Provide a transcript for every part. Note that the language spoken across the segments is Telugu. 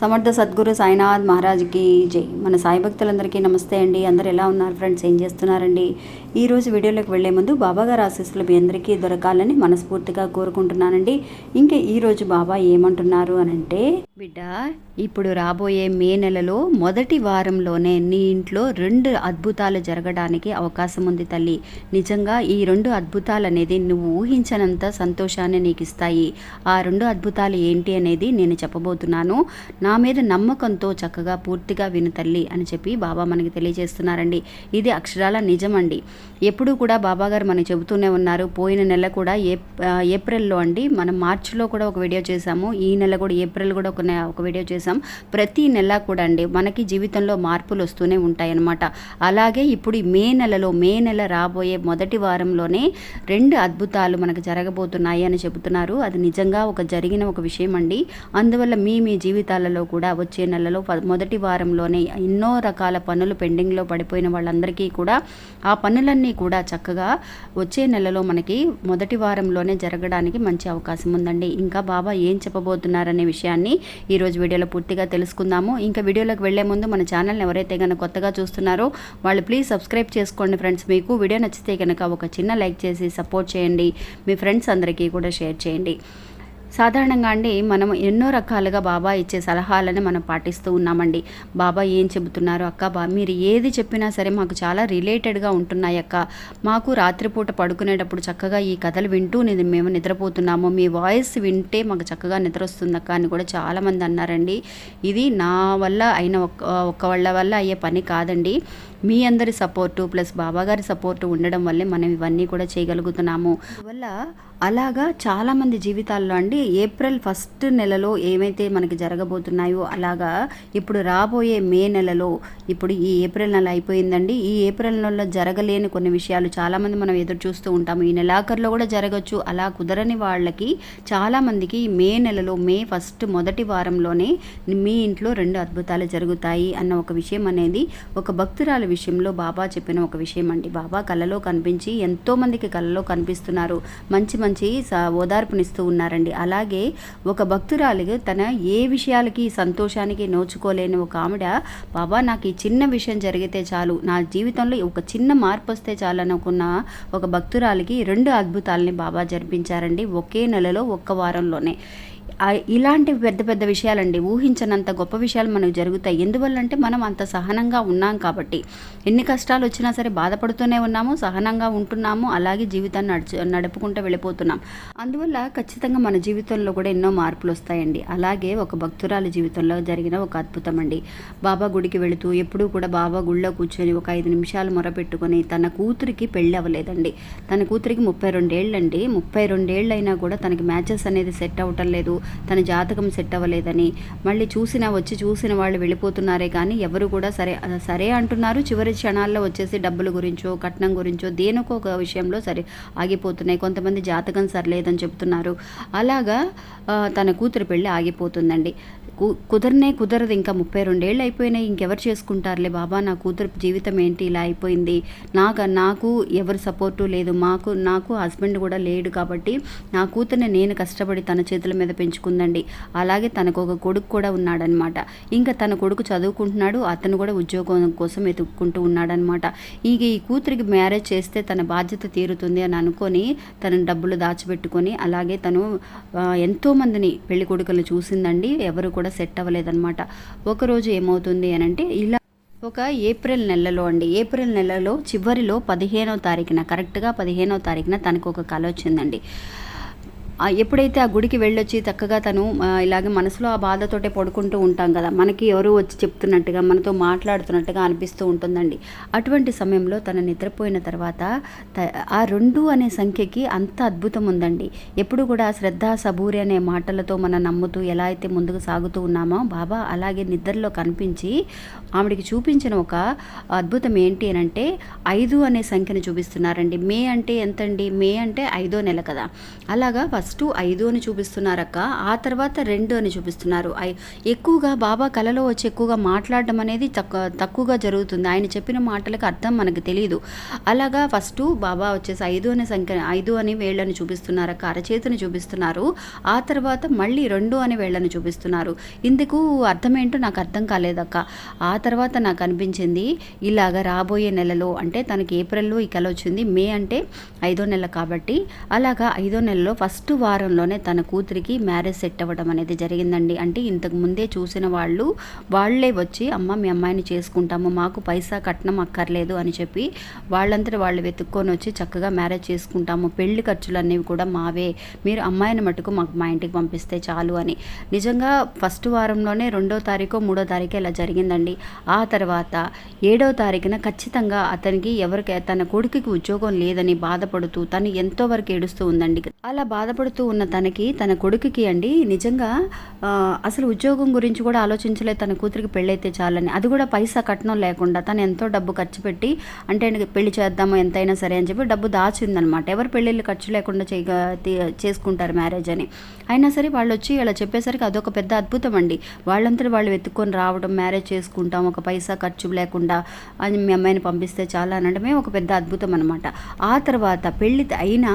సమర్థ సద్గురు సాయినాథ్ మహారాజ్కి జై. మన సాయి భక్తులందరికీ నమస్తే అండి. అందరు ఎలా ఉన్నారు ఫ్రెండ్స్? ఏం చేస్తున్నారండి? ఈరోజు వీడియోలోకి వెళ్ళే ముందు బాబా గారి ఆశీస్సులు మీ అందరికీ దొరకాలని మనస్ఫూర్తిగా కోరుకుంటున్నానండి. ఇంకా ఈ రోజు బాబా ఏమంటున్నారు అని అంటే బిడ్డ ఇప్పుడు రాబోయే మే నెలలో మొదటి వారంలోనే నీ ఇంట్లో రెండు అద్భుతాలు జరగడానికి అవకాశం ఉంది తల్లి. నిజంగా ఈ రెండు అద్భుతాలు అనేది నువ్వు ఊహించనంత సంతోషాన్ని నీకు ఇస్తాయి ఆ రెండు అద్భుతాలు ఏంటి అనేది నేను చెప్పబోతున్నాను. నా మీద నమ్మకంతో చక్కగా పూర్తిగా విను తల్లి అని చెప్పి బాబా మనకి తెలియజేస్తున్నారండి. ఇది అక్షరాల నిజమండి. ఎప్పుడూ కూడా బాబాగారు మనకి చెబుతూనే ఉన్నారు. పోయిన నెల కూడా ఏ ఏప్రిల్లో అండి మనం మార్చిలో కూడా ఒక వీడియో చేశాము. ఈ నెల కూడా ఏప్రిల్ కూడా ఒక ఒక వీడియో చేశాం. ప్రతి నెల కూడా అండి మనకి జీవితంలో మార్పులు వస్తూనే ఉంటాయి అన్నమాట అలాగే ఇప్పుడు మే నెలలో మే నెల రాబోయే మొదటి వారంలోనే రెండు అద్భుతాలు మనకు జరగబోతున్నాయి అని చెబుతున్నారు. అది నిజంగా ఒక జరిగిన ఒక విషయం అండి అందువల్ల మీ మీ జీవితాలలో కూడా వచ్చే నెలలో మొదటి వారంలోనే ఎన్నో రకాల పనులు పెండింగ్లో పడిపోయిన వాళ్ళందరికీ కూడా ఆ పనులన్నీ కూడా చక్కగా వచ్చే నెలలో మనకి మొదటి వారంలోనే జరగడానికి మంచి అవకాశం ఉందండి. ఇంకా బాబా ఏం చెప్పబోతున్నారనే విషయాన్ని ఈరోజు వీడియోలో పూర్తిగా తెలుసుకుందాము. ఇంకా వీడియోలోకి వెళ్ళే ముందు మన ఛానల్ని ఎవరైతే కనుక కొత్తగా చూస్తున్నారో వాళ్ళు ప్లీజ్ సబ్స్క్రైబ్ చేసుకోండి ఫ్రెండ్స్. మీకు వీడియో నచ్చితే కనుక ఒక చిన్న లైక్ చేసి సపోర్ట్ చేయండి. మీ ఫ్రెండ్స్ అందరికీ కూడా షేర్ చేయండి. సాధారణంగా అండి మనం ఎన్నో రకాలుగా బాబా ఇచ్చే సలహాలను మనం పాటిస్తూ ఉన్నామండి. బాబా ఏం చెబుతున్నారు అక్క బా మీరు ఏది చెప్పినా సరే మాకు చాలా రిలేటెడ్గా ఉంటున్నాయి అక్క. మాకు రాత్రిపూట పడుకునేటప్పుడు చక్కగా ఈ కథలు వింటూ నేను మేము నిద్రపోతున్నాము. మీ వాయిస్ వింటే మాకు చక్కగా నిద్ర వస్తుంది అక్క అని కూడా చాలామంది అన్నారండి. ఇది నా వల్ల అయిన ఒక్క ఒక్క వాళ్ళ వల్ల అయ్యే పని కాదండి. మీ అందరి సపోర్టు ప్లస్ బాబాగారి సపోర్టు ఉండడం వల్లే మనం ఇవన్నీ కూడా చేయగలుగుతున్నాము. వల్ల అలాగా చాలామంది జీవితాల్లో అండి ఏప్రిల్ ఫస్ట్ నెలలో ఏమైతే మనకి జరగబోతున్నాయో అలాగా ఇప్పుడు రాబోయే మే నెలలో ఇప్పుడు ఈ ఏప్రిల్ నెల అయిపోయిందండి. ఈ ఏప్రిల్ నెలలో జరగలేని కొన్ని విషయాలు చాలామంది మనం ఎదురు చూస్తూ ఉంటాము. ఈ నెలాఖరులో కూడా జరగచ్చు. అలా కుదరని వాళ్ళకి చాలామందికి మే నెలలో మే ఫస్ట్ మొదటి వారంలోనే మీ ఇంట్లో రెండు అద్భుతాలు జరుగుతాయి అన్న ఒక విషయం అనేది ఒక భక్తురాలు విషయంలో బాబా చెప్పిన ఒక విషయం అండి. బాబా కళ్ళలో కనిపించి ఎంతోమందికి కళ్ళలో కనిపిస్తున్నారు. మంచి మంచి స- ఓదార్పునిస్తూ ఉన్నారండి. అలాగే ఒక భక్తురాలిగా తన ఏ విషయాలకి సంతోషానికి నోచుకోలేని ఒక ఆవిడ బాబా నాకు ఈ చిన్న విషయం జరిగితే చాలు. నా జీవితంలో ఒక చిన్న మార్పు వస్తే చాలు అనుకున్న ఒక భక్తురాలికి రెండు అద్భుతాలని బాబా జరిపించారండి ఒకే నెలలో ఒక్క వారంలోనే. ఇలాంటి పెద్ద పెద్ద విషయాలండి ఊహించనంత గొప్ప విషయాలు మనకు జరుగుతాయి. ఎందువల్లంటే మనం అంత సహనంగా ఉన్నాం కాబట్టి. ఎన్ని కష్టాలు వచ్చినా సరే బాధపడుతూనే ఉన్నాము సహనంగా ఉంటున్నాము అలాగే జీవితాన్ని నడుచు నడుపుకుంటూ వెళ్ళిపోతున్నాం. అందువల్ల ఖచ్చితంగా మన జీవితంలో కూడా ఎన్నో మార్పులు వస్తాయండి. అలాగే ఒక భక్తురాలి జీవితంలో జరిగిన ఒక అద్భుతం అండి. బాబా గుడికి వెళుతూ ఎప్పుడూ కూడా బాబా గుళ్ళో కూర్చొని ఒక ఐదు నిమిషాలు మొరపెట్టుకొని తన కూతురికి పెళ్ళి అవ్వలేదండి. తన కూతురికి ముప్పై రెండేళ్ళండి. ముప్పై రెండేళ్ళు అయినా కూడా తనకి మ్యాచెస్ అనేది సెట్ అవ్వటం లేదు. తన జాతకం సెట్ అవ్వలేదని. మళ్ళీ చూసినా వచ్చి చూసిన వాళ్ళు వెళ్ళిపోతున్నారే కానీ ఎవరు కూడా సరే సరే అంటున్నారు. చివరి క్షణాల్లో వచ్చేసి డబ్బుల గురించో కట్నం గురించో దేనికో ఒక విషయంలో సరే ఆగిపోతున్నాయి. కొంతమంది జాతకం సరలేదని చెప్తున్నారు. అలాగా తన కూతురు పెళ్ళి ఆగిపోతుందండి. కు- కుదరనే కుదరదు. ఇంకా ముప్పై రెండేళ్ళు అయిపోయినాయి. ఇంకెవరు చేసుకుంటారులే బాబా? నా కూతురు జీవితం ఏంటి? ఇలా అయిపోయింది. నాకు నాకు ఎవరు సపోర్టు లేదు. మాకు నాకు హస్బెండ్ కూడా లేడు కాబట్టి నా కూతుర్ని నేను కష్టపడి తన చేతుల మీద పెంచుకుందండి. అలాగే తనకు ఒక కొడుకు కూడా ఉన్నాడనమాట. ఇంకా తన కొడుకు చదువుకుంటున్నాడు అతను కూడా ఉద్యోగం కోసం ఎతుక్కుంటూ ఉన్నాడనమాట. ఇక ఈ కూతురికి మ్యారేజ్ చేస్తే తన బాధ్యత తీరుతుంది అని అనుకొని తన డబ్బులు దాచిపెట్టుకొని అలాగే తను ఎంతోమందిని పెళ్ళి కొడుకులు చూసిందండి. ఎవరు కూడా సెట్ అవ్వలేదన్నమాట ఒకరోజు ఏమవుతుంది అని అంటే ఇలా ఒక ఏప్రిల్ నెలలో అండి. ఏప్రిల్ నెలలో చివరిలో పదిహేనో తారీఖున కరెక్ట్గా పదిహేనో తారీఖున తనకు ఒక కళ వచ్చిందండి ఎప్పుడైతే ఆ గుడికి వెళ్ళొచ్చి చక్కగా తను ఇలాగే మనసులో ఆ బాధతోటే పడుకుంటూ ఉంటాం కదా మనకి ఎవరు వచ్చి చెప్తున్నట్టుగా మనతో మాట్లాడుతున్నట్టుగా అనిపిస్తూ ఉంటుందండి. అటువంటి సమయంలో తన నిద్రపోయిన తర్వాత ఆ రెండు అనే సంఖ్యకి అంత అద్భుతం ఉందండి. ఎప్పుడు కూడా శ్రద్ధ సబూరి అనే మాటలతో మనం నమ్ముతూ ఎలా అయితే ముందుకు సాగుతూ ఉన్నామో బాబా అలాగే నిద్రలో కనిపించి ఆవిడికి చూపించిన ఒక అద్భుతం ఏంటి అని అంటే ఐదు అనే సంఖ్యను చూపిస్తున్నారండి. మే అంటే ఎంతండి? మే అంటే ఐదో నెల కదా. అలాగా ఫస్ట్ ఫస్ట్ ఐదు అని చూపిస్తున్నారక్క. ఆ తర్వాత రెండు అని చూపిస్తున్నారు. ఐ- ఎక్కువగా బాబా కలలో వచ్చి ఎక్కువగా మాట్లాడడం అనేది తక్కువ తక్కువగా జరుగుతుంది. ఆయన చెప్పిన మాటలకు అర్థం మనకు తెలియదు అలాగా ఫస్ట్ బాబా వచ్చేసి ఐదు అనే సంఖ్య ఐదు అని వేళ్ళని చూపిస్తున్నారక్క. అరచేతిని చూపిస్తున్నారు. ఆ తర్వాత మళ్ళీ రెండు అని వేళ్ళని చూపిస్తున్నారు. ఇందుకు అర్థం ఏంటో నాకు అర్థం కాలేదక్క. ఆ తర్వాత నాకు అనిపించింది ఇలాగ రాబోయే నెలలో అంటే తనకి ఏప్రిల్లో ఈ కల వచ్చింది. మే అంటే ఐదో నెల కాబట్టి అలాగా ఐదో నెలలో ఫస్ట్ వారంలోనే తన కూతురికి మ్యారేజ్ సెట్ అవ్వడం అనేది జరిగిందండి. అంటే ఇంతకు ముందే చూసిన వాళ్ళు వాళ్ళే వచ్చి అమ్మ మీ అమ్మాయిని చేసుకుంటాము మాకు పైసా కట్నం అక్కర్లేదు అని చెప్పి వాళ్ళంతటి వాళ్ళు వెతుక్కొని వచ్చి చక్కగా మ్యారేజ్ చేసుకుంటాము పెళ్ళి ఖర్చులు అనేవి కూడా మావే మీరు అమ్మాయిని మటుకు మాకు మా ఇంటికి పంపిస్తే చాలు అని. నిజంగా ఫస్ట్ వారంలోనే రెండో తారీఖు మూడో తారీఖు ఇలా జరిగిందండి. ఆ తర్వాత ఏడో తారీఖున ఖచ్చితంగా అతనికి ఎవరికి తన కొడుకుకి ఉద్యోగం లేదని బాధపడుతూ తను ఎంతో వరకు ఏడుస్తూ ఉందండి. అలా బాధపడుతూ ఉన్న తనకి తన కొడుకుకి అండి నిజంగా అసలు ఉద్యోగం గురించి కూడా ఆలోచించలేదు. తన కూతురికి పెళ్ళైతే చాలని. అది కూడా పైసా కట్నం లేకుండా తను ఎంతో డబ్బు ఖర్చు పెట్టి అంటే పెళ్ళి చేద్దాము ఎంతైనా సరే అని చెప్పి డబ్బు దాచిందనమాట. ఎవరు పెళ్ళిళ్ళు ఖర్చు లేకుండా చేయగా చేసుకుంటారు మ్యారేజ్ అని. అయినా సరే వాళ్ళు వచ్చి ఇలా చెప్పేసరికి అదొక పెద్ద అద్భుతం అండి. వాళ్ళంతా వాళ్ళు వెతుక్కొని రావడం మ్యారేజ్ చేసుకుంటాం ఒక పైసా ఖర్చు లేకుండా అని మీ అమ్మాయిని పంపిస్తే చాలా అనడమే ఒక పెద్ద అద్భుతం అనమాట. ఆ తర్వాత పెళ్ళి అయిన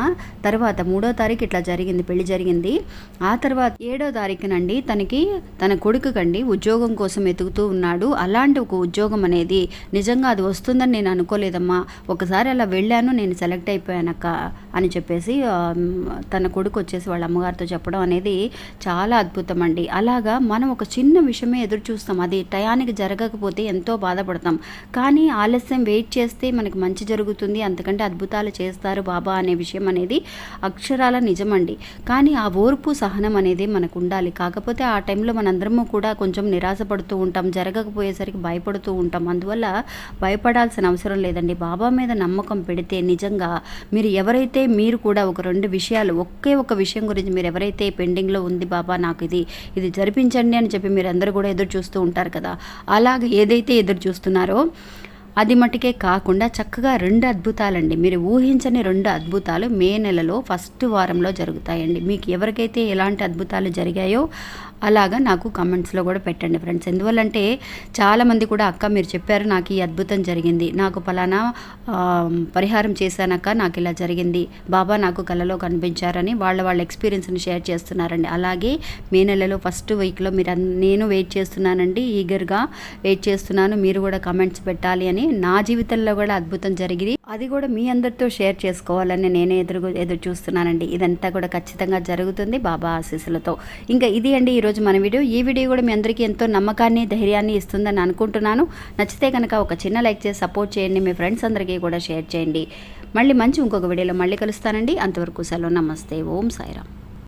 తర్వాత మూడో తారీఖు ఇట్లా జరిగింది పెళ్ళి జరిగింది. ఆ తర్వాత ఏడో తారీఖునండి తనకి తన కొడుకుకండి ఉద్యోగం కోసం ఎతుకుతూ ఉన్నాడు. అలాంటి ఒక ఉద్యోగం అనేది నిజంగా అది వస్తుందని నేను అనుకోలేదమ్మా. ఒకసారి అలా వెళ్ళాను నేను సెలెక్ట్ అయిపోయానక్క అని చెప్పేసి తన కొడుకు వచ్చేసి వాళ్ళ అమ్మగారితో చెప్పడం అనేది చాలా అద్భుతం అండి అలాగా మనం ఒక చిన్న విషయమే ఎదురు చూస్తాం. అది టయానికి జరగకపోతే ఎంతో బాధపడతాం. కానీ ఆలస్యం వెయిట్ చేస్తే మనకి మంచి జరుగుతుంది. అంతకంటే అద్భుతాలు చేస్తారు బాబా అనే విషయం అనేది అక్షరాల నిజమండి. కానీ ఆ ఓర్పు సహనం అనేది మనకు ఉండాలి కాకపోతే ఆ టైంలో మనందరము కూడా కొంచెం నిరాశపడుతూ ఉంటాం జరగకపోయేసరికి భయపడుతూ ఉంటాం. అందువల్ల భయపడాల్సిన అవసరం లేదండి. బాబా మీద నమ్మకం పెడితే నిజంగా మీరు ఎవరైతే మీరు కూడా ఒక రెండు విషయాలు ఒకే ఒక విషయం గురించి మీరు ఎవరైతే పెండింగ్లో ఉంది బాబా నాకు ఇది ఇది జరిపించండి అని చెప్పి మీరు అందరూ కూడా ఎదురు చూస్తూ ఉంటారు కదా. అలాగే ఏదైతే ఎదురు చూస్తున్నారో అది మటుకే కాకుండా చక్కగా రెండు అద్భుతాలండి. మీరు ఊహించని రెండు అద్భుతాలు మే నెలలో ఫస్ట్ వారంలో జరుగుతాయండి. మీకు ఎవరికైతే ఎలాంటి అద్భుతాలు జరిగాయో అలాగా నాకు కమెంట్స్లో కూడా పెట్టండి ఫ్రెండ్స్. ఎందువల్లంటే చాలామంది కూడా అక్క మీరు చెప్పారు నాకు ఈ అద్భుతం జరిగింది. నాకు పలానా పరిహారం చేశానక్క నాకు ఇలా జరిగింది. బాబా నాకు కలలో కనిపించారని వాళ్ళ వాళ్ళ ఎక్స్పీరియన్స్ని షేర్ చేస్తున్నారండి. అలాగే మే నెలలో ఫస్ట్ వీక్లో మీరు అన్- నేను వెయిట్ చేస్తున్నానండి. ఈగర్గా వెయిట్ చేస్తున్నాను. మీరు కూడా కమెంట్స్ పెట్టాలి అని నా జీవితంలో కూడా అద్భుతం జరిగింది. అది కూడా మీ అందరితో షేర్ చేసుకోవాలని నేనే ఎదురు ఎదురు చూస్తున్నానండి. ఇదంతా కూడా ఖచ్చితంగా జరుగుతుంది బాబా ఆశీస్సులతో. ఇంకా ఇది అండి ఈరోజు మన వీడియో. ఈ వీడియో కూడా మీ అందరికీ ఎంతో నమ్మకాన్ని ధైర్యాన్ని ఇస్తుందని అనుకుంటున్నాను. నచ్చితే కనుక ఒక చిన్న లైక్ చేసి సపోర్ట్ చేయండి. మీ ఫ్రెండ్స్ అందరికీ కూడా షేర్ చేయండి. మళ్ళీ మంచి ఇంకొక వీడియోలో మళ్ళీ కలుస్తానండి. అంతవరకు సెలవు. నమస్తే. ఓం సాయిరామ్.